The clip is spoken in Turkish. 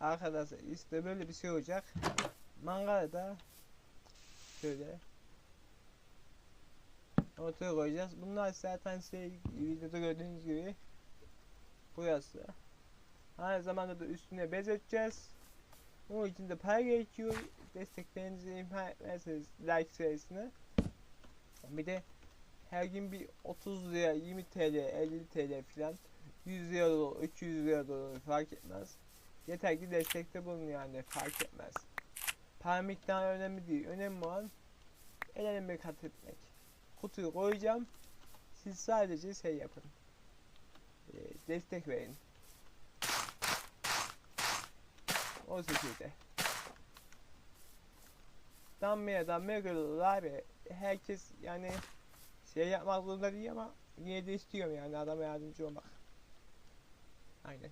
Arkadaşlar işte böyle bir şey olacak. Mangalı da şöyle ortaya koyacağız. Bunlar zaten şey videoda gördüğünüz gibi burası. Aynı zamanda da üstüne bez edeceğiz. Onun için de para gerekiyor. Desteklerinizi imha etmezseniz like sayısını. Bir de her gün bir 30 lira, 20 TL, 50 TL filan 100 lira da olur, 200 lira da olur fark etmez. Yeter ki destekte bulun yani fark etmez. Para miktarı önemli değil. Önemli olan el eleme kat etmek. Kutuyu koyacağım. Siz sadece şey yapın. Ee, destek verin. O şekilde. Damlaya damlaya göre olur abi. Herkes yani şey yapmak zorunda değil ama yine de istiyorum yani adama yardımcı olmak. Aynen.